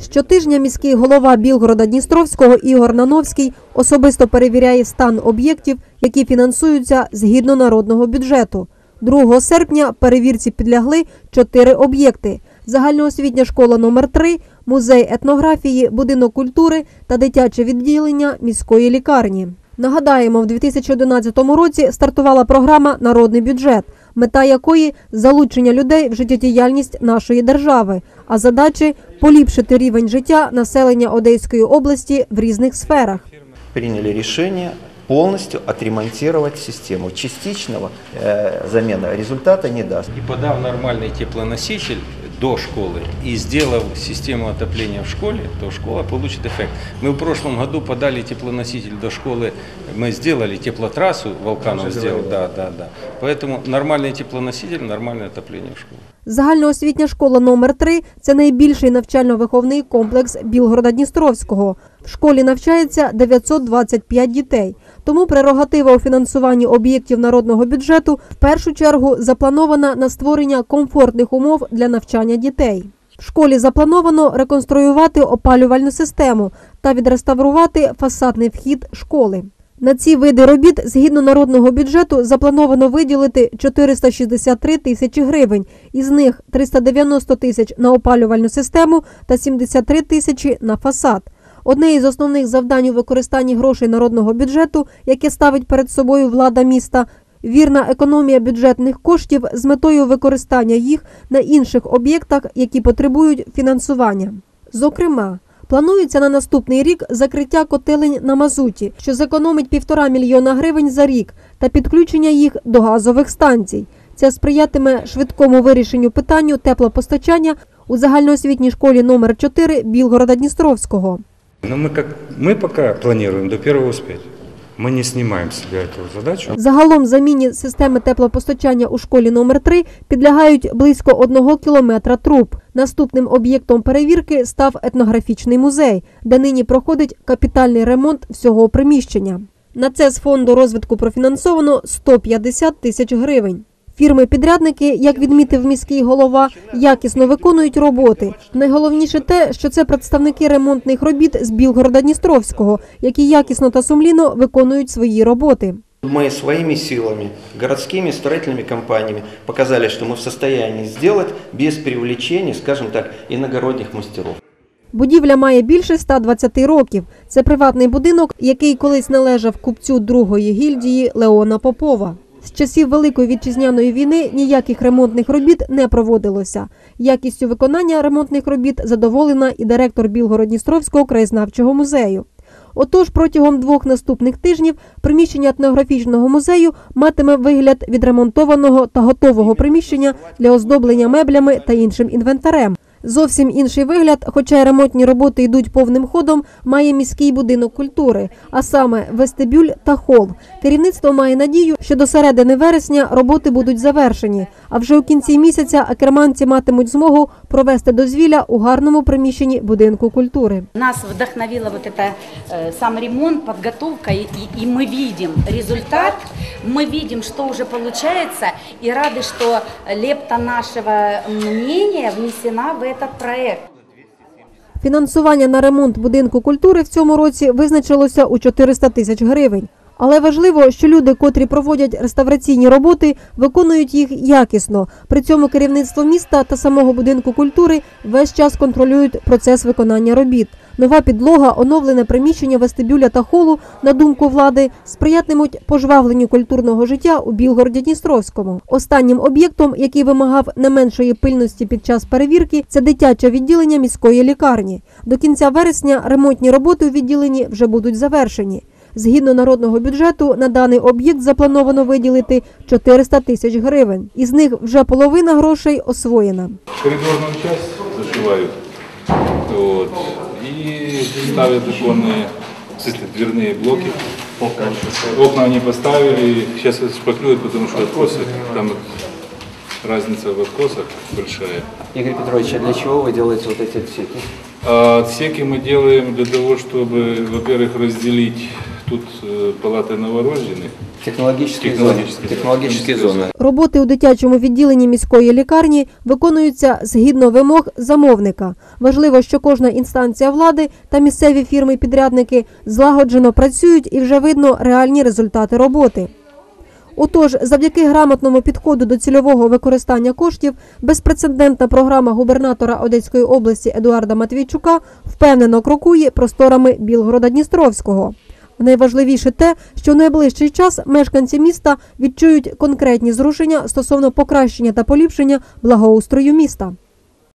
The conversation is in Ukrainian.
Щотижня міський голова Білгорода Дністровського Ігор Нановський особисто перевіряє стан об'єктів, які фінансуються згідно народного бюджету. 2 серпня перевірці підлягли чотири об'єкти: загальноосвітня школа номер 3 музей етнографії, будинок культури та дитяче відділення міської лікарні. Нагадаємо, в 2011 році стартувала програма Народний бюджет, мета якої залучення людей в життєдіяльність нашої держави, а задачі поліпшити рівень життя населення Одеської області в різних сферах. приняли решение полностью отремонтировать систему. Частичного э, замена результата не даст. И подав нормальный теплоноситель до школы и сделав систему отопления в школе, то школа получит эффект. Мы в прошлом году подали теплоноситель до школы, мы сделали теплотрассу, Волканов сделал, да, да, да. Поэтому нормальный теплоноситель, нормальное отопление в школе. Загальноосвітня школа номер 3 це найбільший навчально-виховний комплекс Білгорода Дністровського. В школі навчається 925 дітей. Тому прерогатива у фінансуванні об'єктів народного бюджету в першу чергу запланована на створення комфортних умов для навчання дітей. В школі заплановано реконструювати опалювальну систему та відреставрувати фасадний вхід школи. На ці види робіт згідно народного бюджету заплановано виділити 463 тисячі гривень, із них 390 тисяч на опалювальну систему та 73 тисячі на фасад. Одне із основних завдань у використанні грошей народного бюджету, яке ставить перед собою влада міста, вірна економія бюджетних коштів з метою використання їх на інших об'єктах, які потребують фінансування. Зокрема, планується на наступний рік закриття котелень на мазуті, що зекономить півтора мільйона гривень за рік, та підключення їх до газових станцій. Це сприятиме швидкому вирішенню питанню теплопостачання у загальноосвітній школі номер 4 Білгорода Дністровського. Ми мы, как, мы пока плануємо до первого успеть. Мы не знімаємо с себя эту задачу. Загалом заміні системи теплопостачання у школі номер 3 підлягають близько одного кілометра труб. Наступним об'єктом перевірки став етнографічний музей, де нині проходить капітальний ремонт всього приміщення. На це з фонду розвитку профінансовано 150 тисяч гривень. Фірми-підрядники, як відмітив міський голова, якісно виконують роботи. Найголовніше те, що це представники ремонтних робіт з Білгорода Дністровського, які якісно та сумлінно виконують свої роботи. Мы своими силами, городскими строительными компаниями показали, что мы в состоянии сделать без привлечения, скажем так, иногородних мастеров. Будівля має більше 120 років. Це приватний будинок, який колись належав купцю другої гільдії Леона Попова. З часів Великої вітчизняної війни ніяких ремонтних робіт не проводилося. Якістю виконання ремонтних робіт задоволена і директор Білгород-Дністровського краєзнавчого музею. Отож, протягом двох наступних тижнів приміщення етнографічного музею матиме вигляд відремонтованого та готового приміщення для оздоблення меблями та іншим інвентарем. Зовсім інший вигляд, хоча й ремонтні роботи йдуть повним ходом, має міський будинок культури, а саме вестибюль та хол. Керівництво має надію, що до середини вересня роботи будуть завершені. А вже у кінці місяця акерманці матимуть змогу провести дозвілля у гарному приміщенні будинку культури. Нас вдохновила вот это э, сам ремонт, подготовка, и, и- и мы видим результат, мы видим, что уже получается, и рады, что лепта нашего мнения внесена в этот проект. Фінансування на ремонт будинку культури в цьому році визначилося у 400 тисяч гривень. Але важливо, що люди, котрі проводять реставраційні роботи, виконують їх якісно. При цьому керівництво міста та самого будинку культури весь час контролюють процес виконання робіт. Нова підлога, оновлене приміщення вестибюля та холу, на думку влади, сприятимуть пожвавленню культурного життя у Білгороді Дністровському. Останнім об'єктом, який вимагав не меншої пильності під час перевірки, це дитяче відділення міської лікарні. До кінця вересня ремонтні роботи у відділенні вже будуть завершені. Згідно народного бюджету, на даний об'єкт заплановано виділити 400 тисяч гривень. Із них вже половина грошей освоєна. коридорную часть зашивают вот, и ставят законные, в смысле, дверные блоки. Окна они поставили, сейчас шпаклюют, потому что откосы, там разница в откосах большая. Игорь Петрович, а для чего вы делаете вот эти отсеки? А отсеки мы делаем для того, чтобы, во-первых, разделить тут э, палаты новорожденных, Технологические, Технологические. зоны. Технологические зоны. Роботи у дитячому відділенні міської лікарні виконуються згідно вимог замовника. Важливо, що кожна інстанція влади та місцеві фірми-підрядники злагоджено працюють і вже видно реальні результати роботи. Отож, завдяки грамотному підходу до цільового використання коштів, безпрецедентна програма губернатора Одеської області Едуарда Матвійчука впевнено крокує просторами Білгорода Дністровського. Найважливіше те, що в найближчий час мешканці міста відчують конкретні зрушення стосовно покращення та поліпшення благоустрою міста.